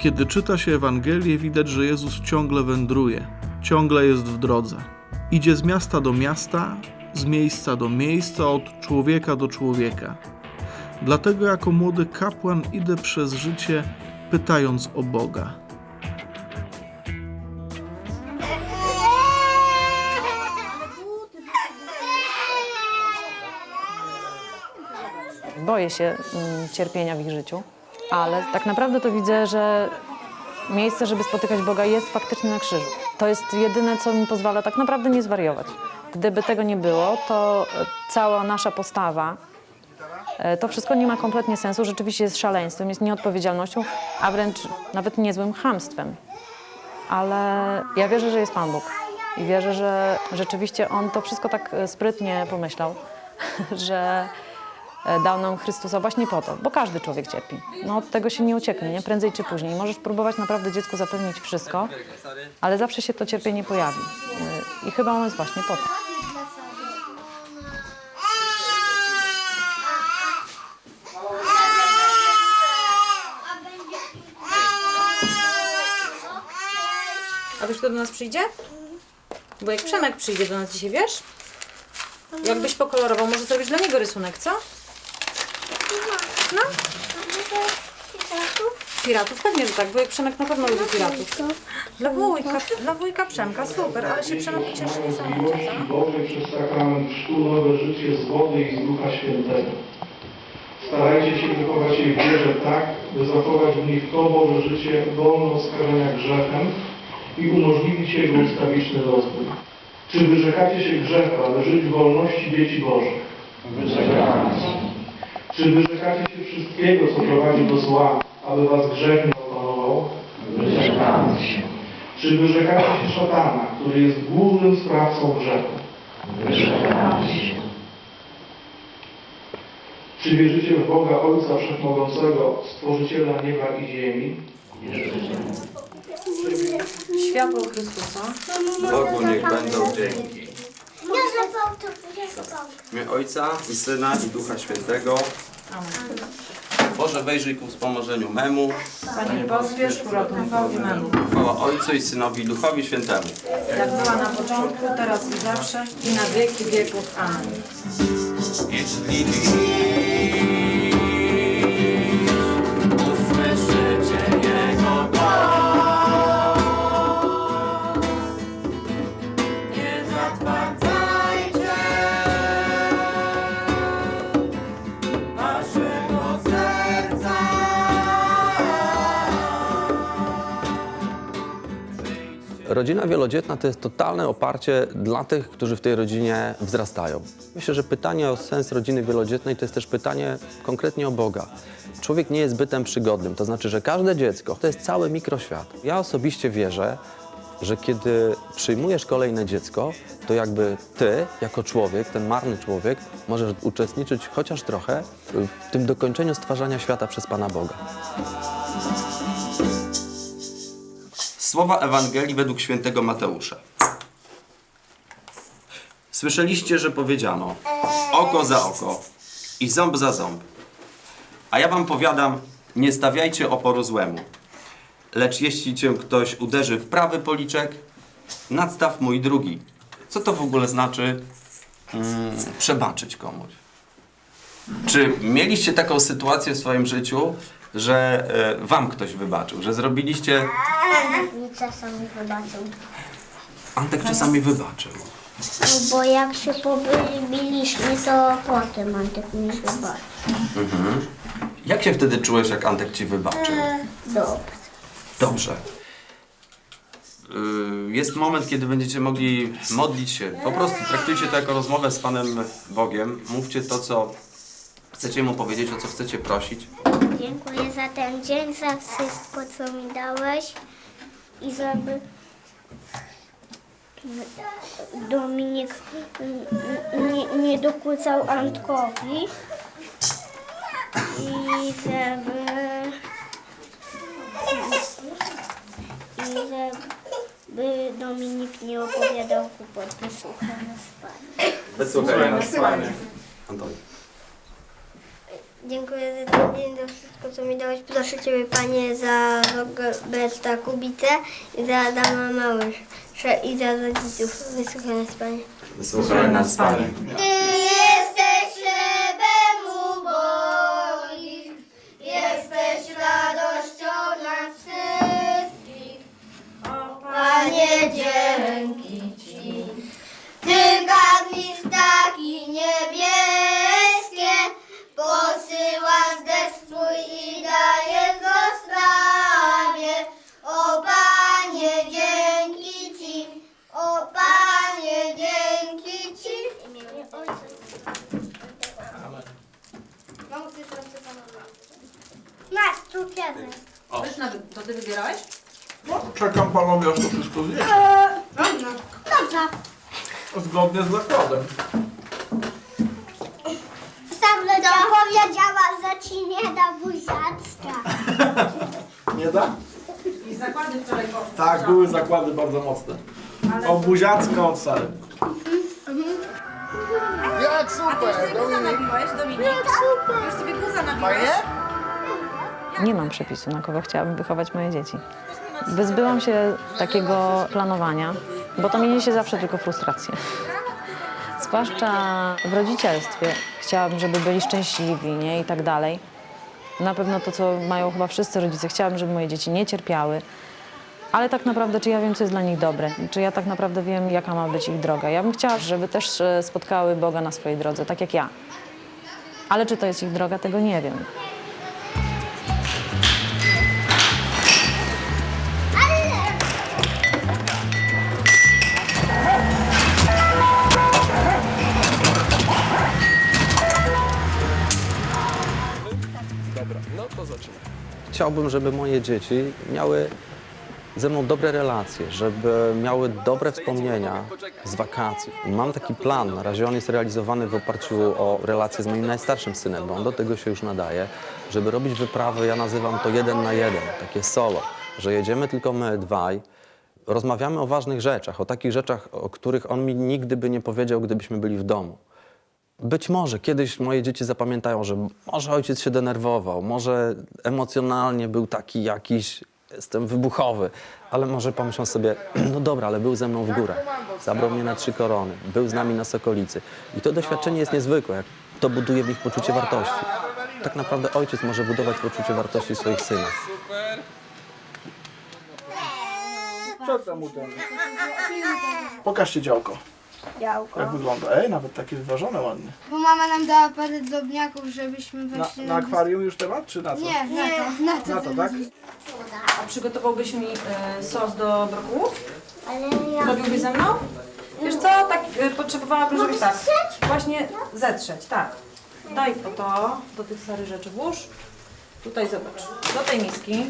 Kiedy czyta się Ewangelię, widać, że Jezus ciągle wędruje, ciągle jest w drodze. Idzie z miasta do miasta, z miejsca do miejsca, od człowieka do człowieka. Dlatego jako młody kapłan idę przez życie pytając o Boga. Boję się mm, cierpienia w ich życiu, ale tak naprawdę to widzę, że miejsce, żeby spotykać Boga jest faktycznie na krzyżu. To jest jedyne, co mi pozwala tak naprawdę nie zwariować. Gdyby tego nie było, to e, cała nasza postawa, e, to wszystko nie ma kompletnie sensu. Rzeczywiście jest szaleństwem, jest nieodpowiedzialnością, a wręcz nawet niezłym chamstwem. Ale ja wierzę, że jest Pan Bóg. I wierzę, że rzeczywiście On to wszystko tak e, sprytnie pomyślał, że dał nam Chrystusa właśnie po to, bo każdy człowiek cierpi. No od tego się nie ucieknie, nie? Prędzej czy później. Możesz próbować naprawdę dziecku zapewnić wszystko, ale zawsze się to cierpienie pojawi. E, I chyba ono jest właśnie po to. A wiesz, kto do nas przyjdzie? Bo jak Przemek przyjdzie do nas dzisiaj, wiesz? Jakbyś pokolorował, może zrobić dla niego rysunek, co? No? Piratów? Pewnie, że tak. Wujek Przemek na pewno lubi piratów. Dla wujka, dla wujka Przemka, super. Ale się Przemek cieszy niesamowicie, co? Boże przez sakrament chrztu nowe życie z wody i z Ducha Świętego. Starajcie się wychować je w wierze tak, by zachować w nich to Boże życie wolne od skażenia grzechem i umożliwić jego ustawiczny rozwój. Czy wyrzekacie się grzechu, aby żyć w wolności dzieci Bożych? Wyrzekamy Czy wyrzekacie się wszystkiego, co prowadzi do zła, aby was grzech nie opanował? Wyrzekamy się. Czy wyrzekacie się szatana, który jest głównym sprawcą grzechu? Czy wierzycie w Boga Ojca Wszechmogącego, Stworzyciela nieba i ziemi? Światło Chrystusa. Bogu niech będą dzięki. Ja zapał to, ja zapał. W imię Ojca i Syna i Ducha Świętego. Boże wejrzyj ku wspomożeniu memu. Panie pospiesz ku ratunkowi memu. Chwała Ojcu i Synowi i Duchowi Świętemu. Jak była na początku, teraz i zawsze i na wieki wieków. Amen. Rodzina wielodzietna to jest totalne oparcie dla tych, którzy w tej rodzinie wzrastają. Myślę, że pytanie o sens rodziny wielodzietnej to jest też pytanie konkretnie o Boga. Człowiek nie jest bytem przygodnym, to znaczy, że każde dziecko to jest cały mikroświat. Ja osobiście wierzę, że kiedy przyjmujesz kolejne dziecko, to jakby ty, jako człowiek, ten marny człowiek, możesz uczestniczyć chociaż trochę w tym dokończeniu stwarzania świata przez Pana Boga. Słowa Ewangelii według świętego Mateusza. Słyszeliście, że powiedziano oko za oko i ząb za ząb. A ja wam powiadam, nie stawiajcie oporu złemu. Lecz jeśli cię ktoś uderzy w prawy policzek, nadstaw mój drugi. Co to w ogóle znaczy mm, przebaczyć komuś? Czy mieliście taką sytuację w swoim życiu, że e, wam ktoś wybaczył, że zrobiliście Mi czasami wybaczył. Antek czasami wybaczył. Bo jak się pobiliśmy, to potem Antek mi wybaczył. Jak się wtedy czułeś, jak Antek ci wybaczył? Dobrze. Dobrze. Yy, Jest moment, kiedy będziecie mogli modlić się. Po prostu traktujcie to jako rozmowę z Panem Bogiem. Mówcie to, co chcecie Mu powiedzieć, o co chcecie prosić. Dziękuję za ten dzień, za wszystko, co mi dałeś i żeby Dominik nie, nie dokuczał Antkowi i żeby i żeby Dominik nie opowiadał głupot wysłucha na spanie. Wysłuchaj nas, Panie. Antoni. Dziękuję za ten dzień, za wszystko, co mi dałeś. Proszę Ciebie, Panie, za Roberta Kubicę i za Adama Małysza i za rodziców. Wysłuchaj nas, Panie. Wysłuchaj nas, Panie. Radością nas wszystkich. O Panie, dzięki Masz cukierek. Wiesz, na, to ty wybierałeś? Czekam panowie, aż to wszystko zjeść. Dobrze. Zgodnie z zakładem. Sablecia powiedziała, że ci nie da buziacka. Nie da? I zakłady wczoraj poszły. Tak, były zakłady bardzo mocne. O buziacka od sary. Jak super! Guza nabiłeś, Dominik? Już sobie guza nabiłeś? Nie mam przepisu, na kogo chciałabym wychować moje dzieci. Wyzbyłam się takiego planowania, bo to mi niesie zawsze tylko frustrację. Zwłaszcza w rodzicielstwie. Chciałabym, żeby byli szczęśliwi, nie? I tak dalej. Na pewno to, co mają chyba wszyscy rodzice. Chciałabym, żeby moje dzieci nie cierpiały. Ale tak naprawdę, czy ja wiem, co jest dla nich dobre? Czy ja tak naprawdę wiem, jaka ma być ich droga? Ja bym chciała, żeby też e, spotkały Boga na swojej drodze, tak jak ja. Ale czy to jest ich droga, tego nie wiem. Chciałbym, żeby moje dzieci miały ze mną dobre relacje, żeby miały dobre wspomnienia z wakacji. Mam taki plan, na razie on jest realizowany w oparciu o relacje z moim najstarszym synem, bo on do tego się już nadaje, żeby robić wyprawy, ja nazywam to jeden na jeden, takie solo, że jedziemy tylko my dwaj, rozmawiamy o ważnych rzeczach, o takich rzeczach, o których on mi nigdy by nie powiedział, gdybyśmy byli w domu. Być może kiedyś moje dzieci zapamiętają, że może ojciec się denerwował, może emocjonalnie był taki jakiś, jestem wybuchowy, ale może pomyślą sobie, no dobra, ale był ze mną w górach, zabrał mnie na trzy korony, był z nami na Sokolicy. I to doświadczenie jest niezwykłe, jak to buduje w nich poczucie wartości. Tak naprawdę ojciec może budować poczucie wartości swoich synów. Co tam u? Pokażcie działko. Jak wygląda. Ej, nawet takie wyważone ładnie. Bo mama nam dała parę drobniaków, żebyśmy Na, właśnie... na akwarium już temat, czy na co? Nie, na to, na to. Na to, tak? A przygotowałbyś mi e, sos do brokułów? Ale ja... Robiłbyś ze mną? Wiesz co, tak e, potrzebowałabym, żebyś tak właśnie zetrzeć, tak. Daj po to, do tych starych rzeczy włóż. Tutaj zobacz, do tej miski.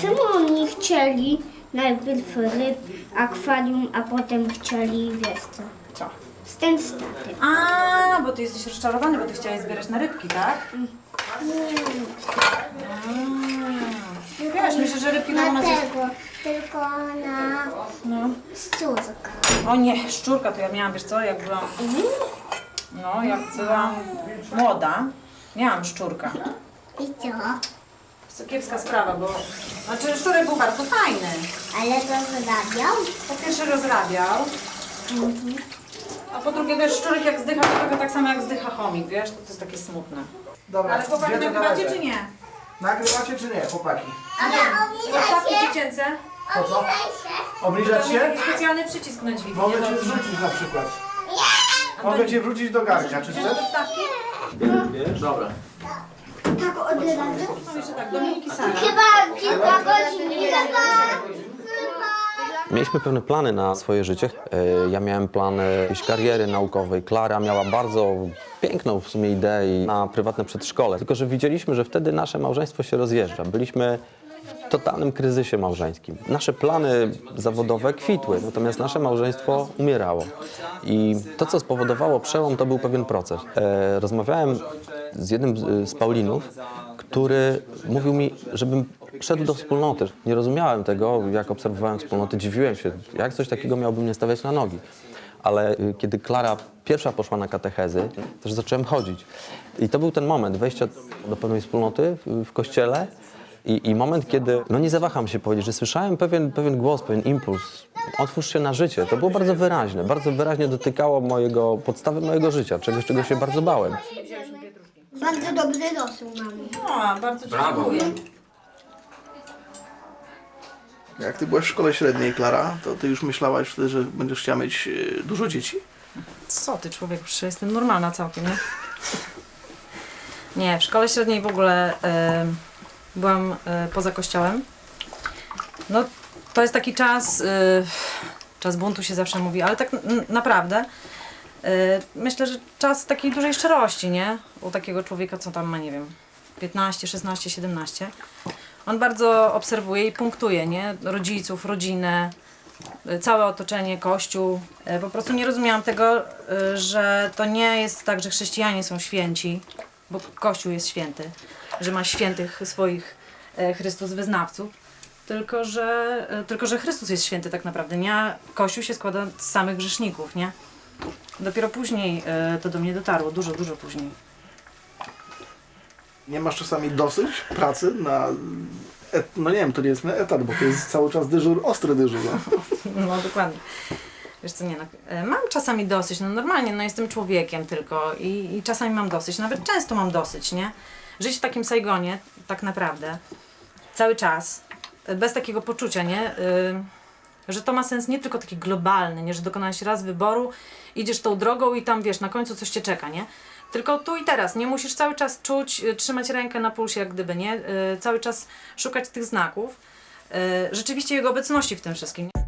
Czemu oni chcieli najpierw ryb, akwarium, a potem chcieli, wiesz co? Co? Z ten statek. A, bo ty jesteś rozczarowany, bo ty chciałeś zbierać na rybki, tak? A, Wiesz, myślę, że rybki to u nas jest... Dlatego, tylko na No. szczurka. O nie, szczurka to ja miałam, wiesz co, jak byłam... No, jak byłam młoda, miałam szczurka. I co? To kiepska sprawa, bo... Znaczy, szczurek był bardzo fajny. Ale to wyrabiał? Po pierwsze rozrabiał, a po drugie wiesz, szczurek jak zdycha, to trochę tak samo jak zdycha chomik, wiesz, to, to jest takie smutne. Dobra, Ale chłopaki to nagrywacie czy nie? Nagrywacie czy nie, chłopaki? Zostawki dziecięce. Po co? Obliżać Tam się? jest taki specjalny przycisk na dźwignię. Mogę cię zrzucić na przykład. Mogę cię wrócić do garnia, czy Chcesz podstawki? Dobra. Tak od razu? Tak, Sara. Chyba kilka godzin chyba. Mieliśmy pewne plany na swoje życie. E, Ja miałem plany jakiejś kariery naukowej. Klara miała bardzo piękną w sumie ideę na prywatne przedszkole. Tylko, że widzieliśmy, że wtedy nasze małżeństwo się rozjeżdża. Byliśmy w totalnym kryzysie małżeńskim. Nasze plany zawodowe kwitły, natomiast nasze małżeństwo umierało. I to, co spowodowało przełom, to był pewien proces. E, Rozmawiałem z jednym z- z Paulinów, który mówił mi, żebym szedł do wspólnoty. Nie rozumiałem tego, jak obserwowałem wspólnoty, dziwiłem się, jak coś takiego miałbym mnie stawiać na nogi. ale y, kiedy Klara pierwsza poszła na katechezy, też zacząłem chodzić. I to był ten moment wejścia do pewnej wspólnoty w, w kościele i, i moment, kiedy, no nie zawaham się powiedzieć, że słyszałem pewien, pewien głos, pewien impuls. Otwórz się na życie. To było bardzo wyraźne, bardzo wyraźnie dotykało mojego, podstawy mojego życia, czegoś, czego się bardzo bałem. Bardzo dobry rosół mamy. O, bardzo dziękuję. Jak ty byłaś w szkole średniej, Klara, to ty już myślałaś wtedy, że będziesz chciała mieć e, dużo dzieci? Co ty człowiek, przecież jestem normalna całkiem, nie? Nie, w szkole średniej w ogóle e, byłam e, poza kościołem. No, to jest taki czas, e, czas buntu się zawsze mówi, ale tak n- naprawdę myślę, że czas takiej dużej szczerości, nie? U takiego człowieka, co tam ma, nie wiem, 15, 16, 17. On bardzo obserwuje i punktuje, nie? Rodziców, rodzinę, y, całe otoczenie, kościół. E, Po prostu nie rozumiałam tego, że to nie jest tak, że chrześcijanie są święci, bo kościół jest święty, że ma świętych swoich e, Chrystus wyznawców, tylko że, e, tylko że Chrystus jest święty tak naprawdę, nie? Kościół się składa z samych grzeszników, nie? Dopiero później e, to do mnie dotarło, dużo, dużo później. Nie masz czasami dosyć pracy na... Et, no nie wiem, to nie jest na etat, bo to jest cały czas dyżur, ostry dyżur. No. No dokładnie. Wiesz co, nie no, e, mam czasami dosyć, no normalnie, no jestem człowiekiem tylko i, i czasami mam dosyć, nawet często mam dosyć, nie? Żyć w takim Saigonie, tak naprawdę, cały czas, e, bez takiego poczucia, nie? Y, że to ma sens nie tylko taki globalny, nie? Że dokonałeś raz wyboru, idziesz tą drogą i tam, wiesz, na końcu coś cię czeka, nie? Tylko tu i teraz, nie musisz cały czas czuć, y, trzymać rękę na pulsie, jak gdyby, nie? Y, cały czas szukać tych znaków. y, Rzeczywiście jego obecności w tym wszystkim, nie?